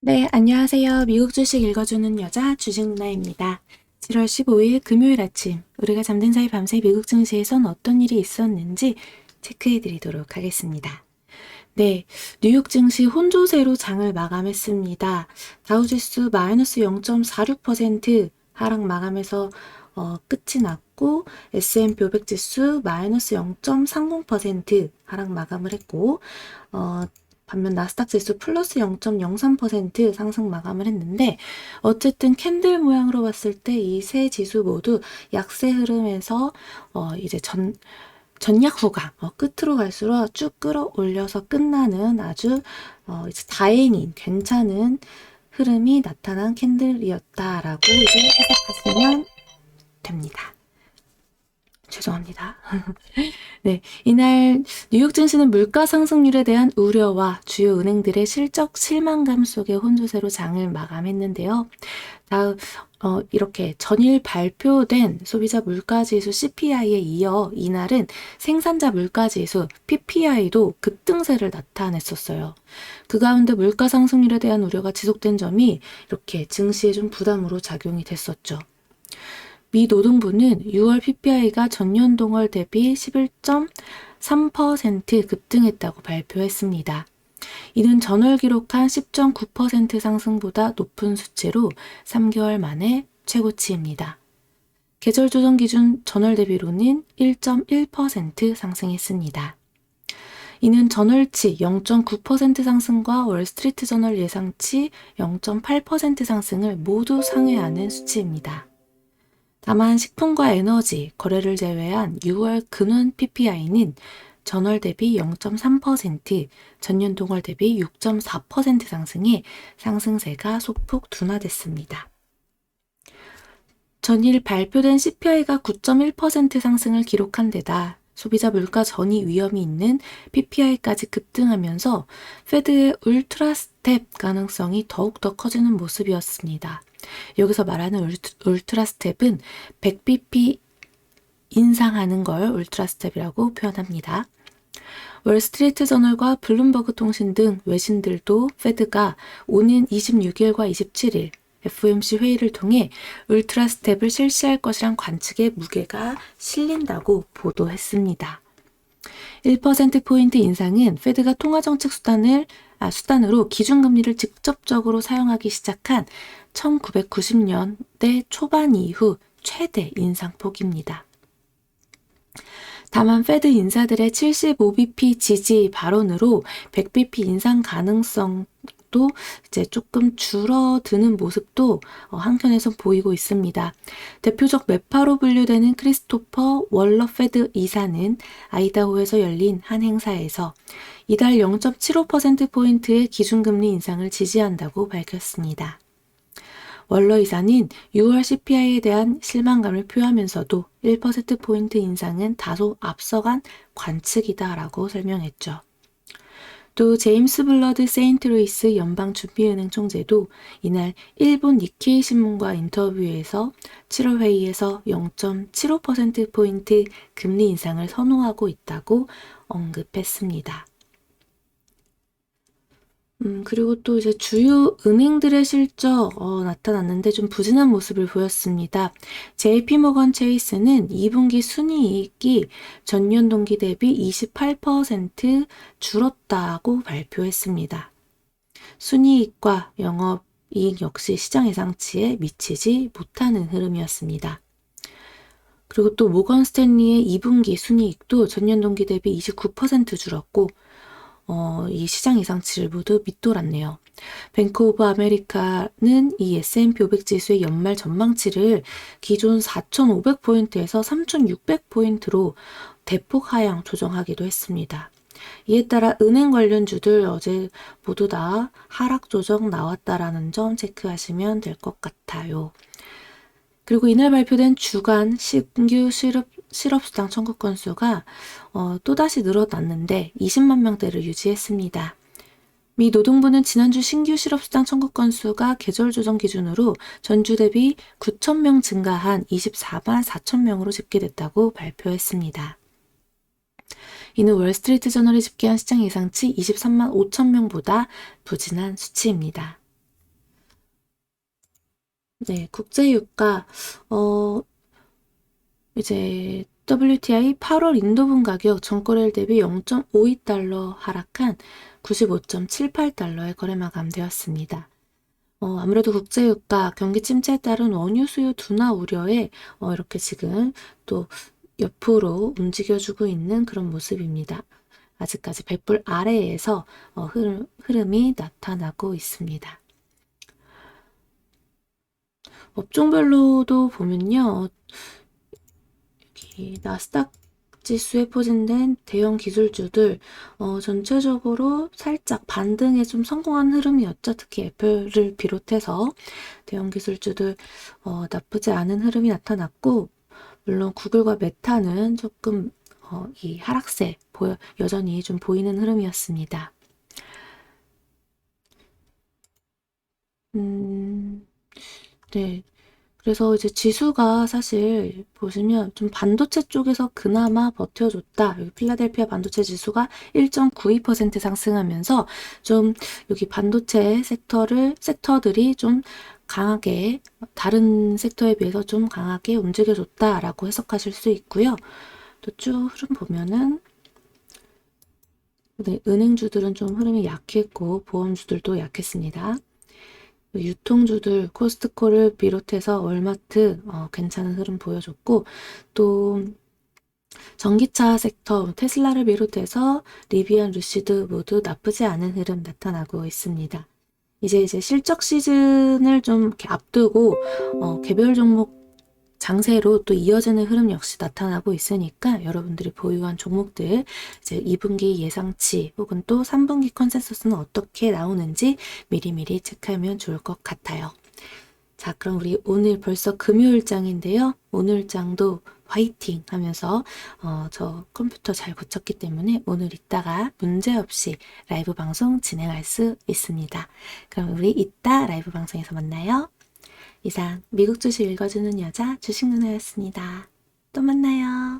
네, 안녕하세요. 미국 주식 읽어주는 여자 주식 누나입니다. 7월 15일 금요일 아침, 우리가 잠든 사이 밤새 미국 증시에선 어떤 일이 있었는지 체크해 드리도록 하겠습니다. 네, 뉴욕 증시 혼조세로 장을 마감했습니다. 다우지수 마이너스 0.46% 하락 마감해서 어, 끝이 났고 S&P 500 지수 마이너스 0.30% 하락 마감을 했고 어, 반면 나스닥 지수 플러스 0.03% 상승 마감을 했는데 어쨌든 캔들 모양으로 봤을 때 이 세 지수 모두 약세 흐름에서 어 이제 전 전약 후가 어, 끝으로 갈수록 쭉 끌어올려서 끝나는 아주 어 이제 다행인 괜찮은 흐름이 나타난 캔들이었다라고 이제 해석하시면 됩니다. 죄송합니다. 네, 이날 뉴욕 증시는 물가 상승률에 대한 우려와 주요 은행들의 실적 실망감 속에 혼조세로 장을 마감했는데요. 다음 어, 이렇게 전일 발표된 소비자 물가지수 CPI에 이어 이날은 생산자 물가지수 PPI도 급등세를 나타냈었어요. 그 가운데 물가 상승률에 대한 우려가 지속된 점이 이렇게 증시에 좀 부담으로 작용이 됐었죠. 미 노동부는 6월 PPI가 전년 동월 대비 11.3% 급등했다고 발표했습니다. 이는 전월 기록한 10.9% 상승보다 높은 수치로 3개월 만에 최고치입니다. 계절 조정 기준 전월 대비로는 1.1% 상승했습니다. 이는 전월치 0.9% 상승과 월스트리트 저널 예상치 0.8% 상승을 모두 상회하는 수치입니다. 다만 식품과 에너지, 거래를 제외한 6월 근원 PPI는 전월 대비 0.3%, 전년 동월 대비 6.4% 상승해 상승세가 소폭 둔화됐습니다. 전일 발표된 CPI가 9.1% 상승을 기록한 데다 소비자 물가 전이 위험이 있는 PPI까지 급등하면서 페드의 울트라 스텝 가능성이 더욱더 커지는 모습이었습니다. 여기서 말하는 울트라 스텝은 100bp 인상하는 걸 울트라 스텝이라고 표현합니다. 월스트리트 저널과 블룸버그 통신 등 외신들도 페드가 오는 26일과 27일 FOMC 회의를 통해 울트라 스텝을 실시할 것이란 관측에 무게가 실린다고 보도했습니다. 1%포인트 인상은 페드가 통화정책 수단을, 아, 수단으로 기준금리를 직접적으로 사용하기 시작한 1990년대 초반 이후 최대 인상폭입니다. 다만 페드 인사들의 75bp 지지 발언으로 100bp 인상 가능성도 이제 조금 줄어드는 모습도 어, 한켠에서 보이고 있습니다. 대표적 매파로 분류되는 크리스토퍼 월러 페드 이사는 아이다호에서 열린 한 행사에서 이달 0.75%포인트의 기준금리 인상을 지지한다고 밝혔습니다. 월러 이사는 6월 CPI에 대한 실망감을 표하면서도 1%포인트 인상은 다소 앞서간 관측이다라고 설명했죠. 또 제임스 블러드 세인트루이스 연방준비은행 총재도 이날 일본 니케이 신문과 인터뷰에서 7월 회의에서 0.75%포인트 금리 인상을 선호하고 있다고 언급했습니다. 음, 그리고 또 이제 주요 은행들의 실적 어, 나타났는데 좀 부진한 모습을 보였습니다. JP모건 체이스는 2분기 순이익이 전년 동기 대비 28% 줄었다고 발표했습니다. 순이익과 영업 이익 역시 시장 예상치에 미치지 못하는 흐름이었습니다. 그리고 또 모건 스탠리의 2분기 순이익도 전년 동기 대비 29% 줄었고 어, 이 시장 예상치를 모두 밑돌았네요. 뱅크 오브 아메리카는 이 S&P 500 지수의 연말 전망치를 기존 4,500포인트에서 3,600포인트로 대폭 하향 조정하기도 했습니다. 이에 따라 은행 관련주들 어제 모두 다 하락 조정 나왔다라는 점 체크하시면 될 것 같아요. 그리고 이날 발표된 주간 신규 실업, 실업수당 청구 건수가 어, 또다시 늘어났는데 20만 명대를 유지했습니다. 미 노동부는 지난주 신규 실업수당 청구 건수가 계절 조정 기준으로 전주 대비 9천 명 증가한 24만 4천 명으로 집계됐다고 발표했습니다. 이는 월스트리트 저널이 집계한 시장 예상치 23만 5천 명보다 부진한 수치입니다. 네, 국제유가, 어, 이제 WTI 8월 인도분 가격 전거래일 대비 0.52달러 하락한 95.78달러에 거래 마감되었습니다. 어, 아무래도 국제유가 경기 침체에 따른 원유 수요 둔화 우려에 어, 이렇게 지금 또 옆으로 움직여주고 있는 그런 모습입니다. 아직까지 100불 아래에서 어, 흐름, 흐름이 나타나고 있습니다. 업종별로도 보면요. 여기 나스닥 지수에 포진된 대형 기술주들 어, 전체적으로 살짝 반등에 좀 성공한 흐름이었죠. 특히 애플을 비롯해서 대형 기술주들 어, 나쁘지 않은 흐름이 나타났고 물론 구글과 메타는 조금 어, 이 하락세 보여, 여전히 좀 보이는 흐름이었습니다. 음, 네. 그래서 이제 지수가 사실 보시면 좀 반도체 쪽에서 그나마 버텨줬다. 여기 필라델피아 반도체 지수가 1.92% 상승하면서 좀 여기 반도체 섹터를, 섹터들이 좀 강하게, 다른 섹터에 비해서 좀 강하게 움직여줬다라고 해석하실 수 있고요. 또 쭉 흐름 보면은 네, 은행주들은 좀 흐름이 약했고 보험주들도 약했습니다. 유통주들 코스트코를 비롯해서 월마트 어, 괜찮은 흐름 보여줬고 또 전기차 섹터 테슬라를 비롯해서 리비안 루시드 모두 나쁘지 않은 흐름 나타나고 있습니다. 이제 이제 실적 시즌을 좀 앞두고 어, 개별 종목 장세로 또 이어지는 흐름 역시 나타나고 있으니까 여러분들이 보유한 종목들 이제 2분기 예상치 혹은 또 3분기 컨센서스는 어떻게 나오는지 미리미리 체크하면 좋을 것 같아요. 자, 그럼 우리 오늘 벌써 금요일장인데요. 오늘장도 화이팅 하면서 어, 저 컴퓨터 잘 고쳤기 때문에 오늘 이따가 문제없이 라이브 방송 진행할 수 있습니다. 그럼 우리 이따 라이브 방송에서 만나요. 이상 미국 주식 읽어주는 여자 주식 누나였습니다. 또 만나요.